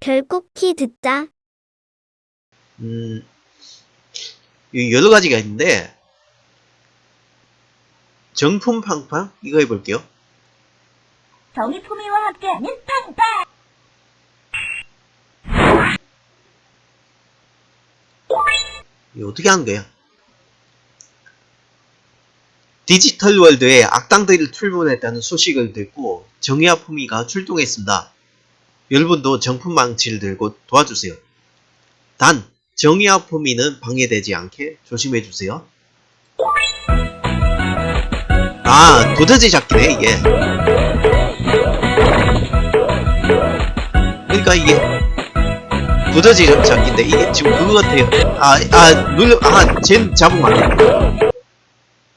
결국 키 듣자. 음, 이 여러 가지가 있는데, 정품 팡팡? 이거 해볼게요. 정의 품위와 함께하는 팡팡. 이거 어떻게 하는 거야? 디지털 월드에 악당들이 출몰했다는 소식을 듣고 정의와 품위가 출동했습니다. 여러분도 정품 망치를 들고 도와주세요. 단, 정의와 품위는 방해되지 않게 조심해주세요. 아, 도자지 잡기네, 이게. 그러니까 이게 도자지 잡기인데 이게 지금 그거 같아요. 아, 아, 눌러, 아, 쟨 잡으면 안 돼.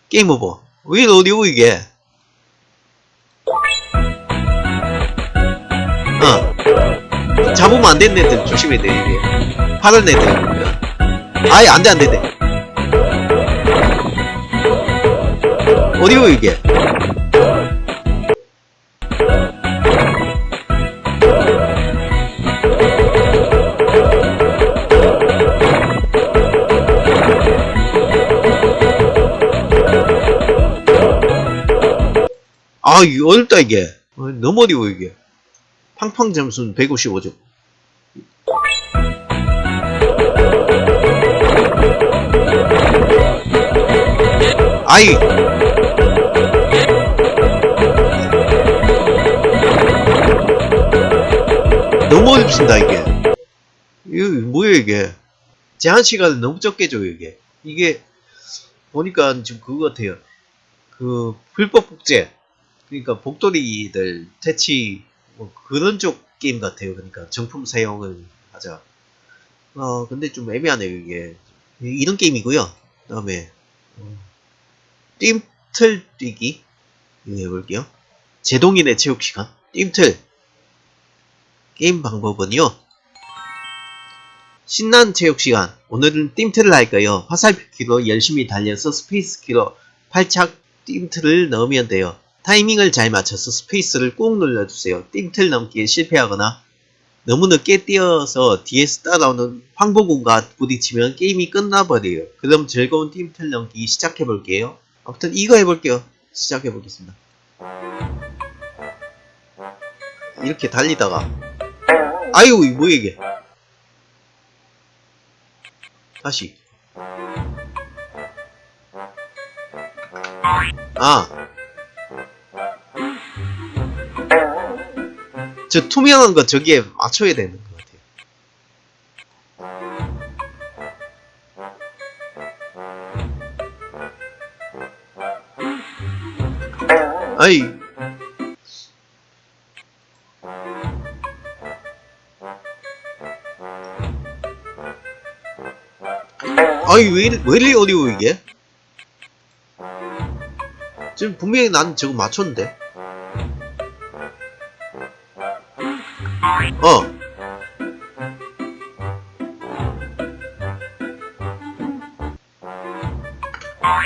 게임 오버. 왜 어디고 이게? 어. 잡으면 안 되는 애들 조심해야 돼, 이게. 파란 애들. 아예 안 돼, 안 돼, 돼. 어디고 이게? 아, 이거 어렵다, 이게. 어, 너무 어려워, 이게. 팡팡 점수는 155점. 아이! 너무 어렵습니다, 이게. 이거 뭐야, 이게. 제한 시간을 너무 적게 줘요, 이게. 이게, 보니까 지금 그거 같아요. 그, 불법 복제. 그러니까 복돌이들 퇴치 뭐 그런 쪽 게임 같아요. 그러니까 정품 사용을 하자. 어 근데 좀 애매하네요 이게 이런 게임이고요. 그 다음에 어, 띠틀 뛰기 해볼게요. 제동인의 체육 시간 띠틀 게임 방법은요. 신난 체육 시간 오늘은 띠틀을 할 거예요. 화살표키로 열심히 달려서 스페이스 키로 팔착 띠틀을 넣으면 돼요. 타이밍을 잘 맞춰서 스페이스를 꾹 눌러주세요. 띵틀 넘기에 실패하거나 너무 늦게 뛰어서 뒤에서 따라오는 황보군과 부딪히면 게임이 끝나버려요. 그럼 즐거운 띵틀 넘기 시작해볼게요. 아무튼 이거 해볼게요. 시작해보겠습니다. 이렇게 달리다가. 아이고 뭐야 이게? 다시. 아. 저 투명한 거 저기에 맞춰야 되는 것 같아 아이. 아이 왜, 이리, 왜 이리 어려워 이게? 지금 분명히 난 지금 맞췄는데. 어.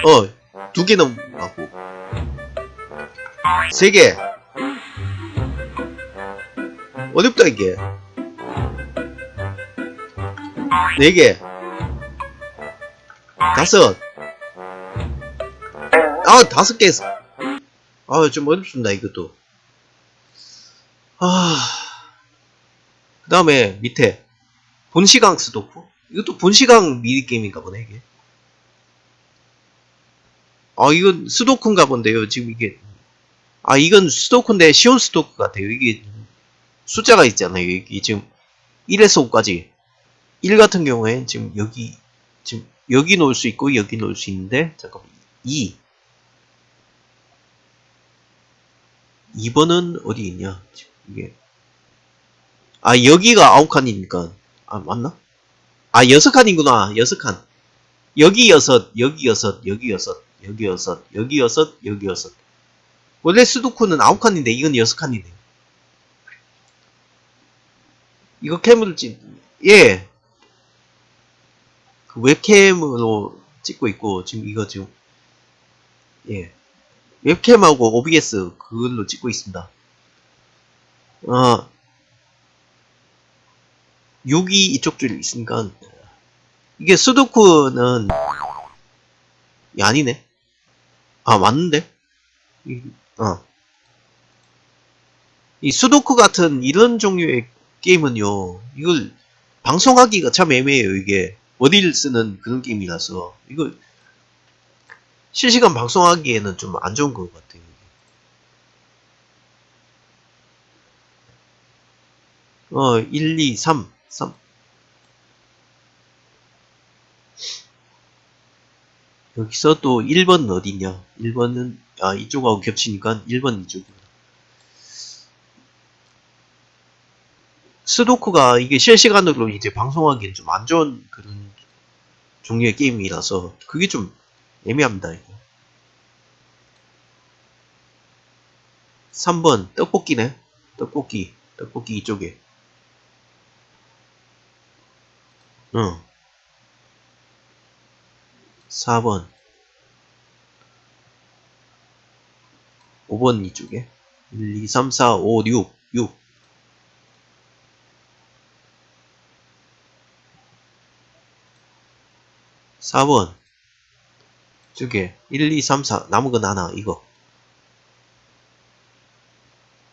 어, 두 개는 3개. 어렵다 이게. 4개. 다섯. 아 다섯 개 아좀 어렵습니다 이것도. 아그 다음에 밑에 본시강 스도프? 이것도 본시강 미리 게임인가 보네 이게. 아 이건 스도크인가 본데요 지금 이게. 아 이건 스도쿠인데 시온 스도쿠 같아요. 이게 숫자가 있잖아요. 이게 지금 1에서 5까지. 1 같은 경우에 지금 여기 지금 여기 놓을 수 있고 여기 놓을 수 있는데 잠깐만. 2 2번은 어디 있냐? 이게. 아 여기가 아홉 칸이니까. 아 맞나? 아 여섯 칸이구나. 여섯 칸. 여기 여섯 여기 여섯 여기 여섯 여기 여섯 여기 여섯 여기 여섯 원래 수도쿠는 아홉 칸인데 이건 여섯 칸이네 이거 캠을 찍, 예. 그 웹캠으로 찍고 있고, 지금 이거 지금, 예. 웹캠하고 OBS 그걸로 찍고 있습니다. 어, 6이 이쪽 줄 있으니까 이게 수도쿠는 이 아니네 아 맞는데 이, 어. 이 수도쿠 같은 이런 종류의 게임은요 이걸 방송하기가 참 애매해요 이게. 어디를 쓰는 그런 게임이라서. 이거 실시간 방송하기에는 좀 안 좋은 것 같아요. 어 1, 2, 3 3 여기서 또 1번은 어디냐? 1번은 아 이쪽하고 겹치니까 1번 이쪽이구나 스도쿠가 이게 실시간으로 이제 방송하기엔 좀 안 좋은 그런 종류의 게임이라서 그게 좀 애매합니다 이거. 3번 떡볶이네. 떡볶이 떡볶이 이쪽에. 응. 4번 5번 이쪽에. 1, 2, 3, 4, 5, 6 6 4번. 저게 1, 2, 3, 4 남은 건 하나 이거.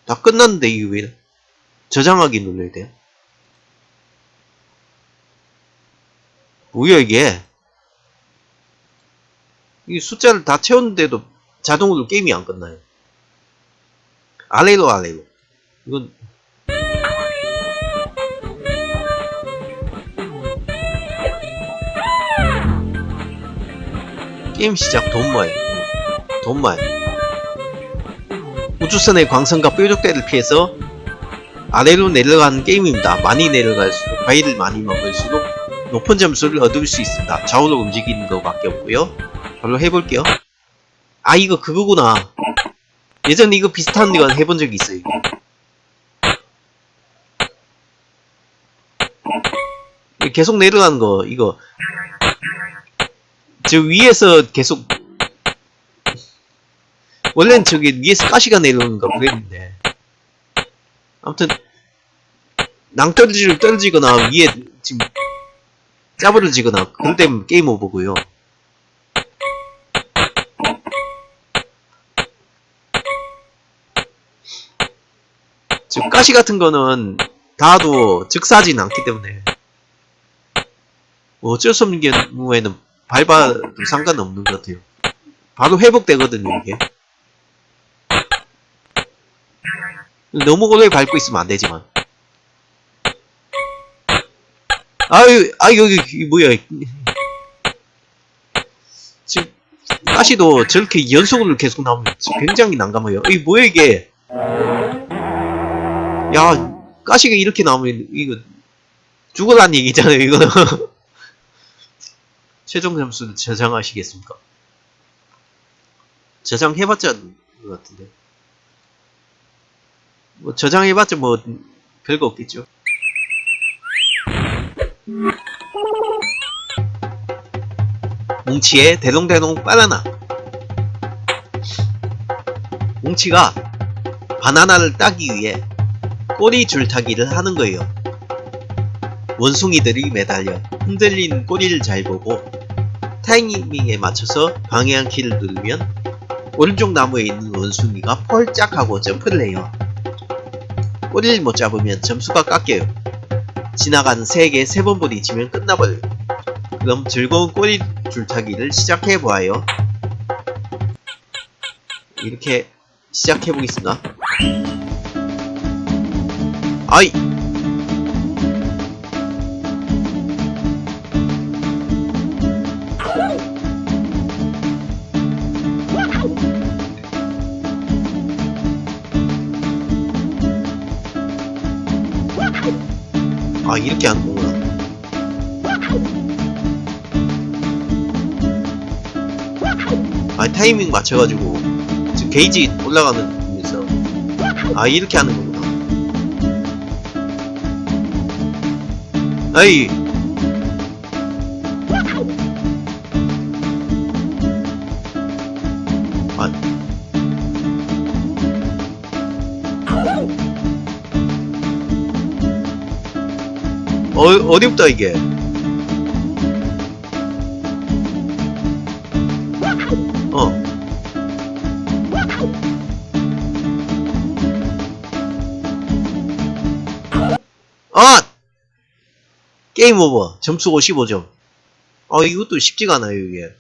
다 끝났는데 이게 왜? 저장하기 눌러야 돼요? 뭐야 이게? 이 숫자를 다 채웠는데도 자동으로 게임이 안 끝나요 아래로 아래로 이건 게임 시작 돈말 돈말 우주선의 광선과 뾰족대를 피해서 아래로 내려가는 게임입니다. 많이 내려갈수록 과일을 많이 먹을수록 높은 점수를 얻을 수 있습니다. 좌우로 움직이는 것밖에 없고요. 바로 해볼게요. 아 이거 그거구나. 예전에 이거 비슷한 거 해본 적이 있어요. 이거. 계속 내려가는 거 이거. 저 위에서 계속. 원래는 저기 위에서 가시가 내려오는가 그랬는데. 아무튼 낭떠러지를 떨어지거나 위에 지금 짜부러지거나 그럴 때면 게임 오버고요 지금 가시 같은 거는 닿아도 즉사하진 않기 때문에 뭐 어쩔 수 없는 경우에는 밟아도 상관없는 것 같아요 바로 회복되거든요 이게 너무 오래 밟고 있으면 안 되지만. 아유, 아, 여기, 뭐야. 지금, 가시도 저렇게 연속으로 계속 나오면 굉장히 난감해요. 이 뭐야, 이게. 야, 가시가 이렇게 나오면, 이거, 죽어란 얘기잖아요, 이거는. 최종 점수를 저장하시겠습니까? 저장해봤자, 것 같은데. 뭐 저장해봤자 뭐 별거 없겠죠. 뭉치의 대롱대롱 바나나. 뭉치가 바나나를 따기 위해 꼬리 줄타기를 하는 거예요. 원숭이들이 매달려 흔들리는 꼬리를 잘 보고 타이밍에 맞춰서 방향 키를 누르면 오른쪽 나무에 있는 원숭이가 펄짝 하고 점프를 해요. 꼬리를 못 잡으면 점수가 깎여요. 지나가는 세개 세 번 부딪히면 끝나버려요. 그럼 즐거운 꼬리 줄타기를 시작해보아요. 이렇게 시작해보겠습니다. 아이! 아 이렇게 하는 거구나. 아 타이밍 맞춰가지고 지금 게이지 올라가는 부분에서. 아 이렇게 하는 거 아이. 아. 어, 어렵다 이게? 어. 아! 게임 오버 점수 55점. 아 이것도 쉽지가 않아요 이게.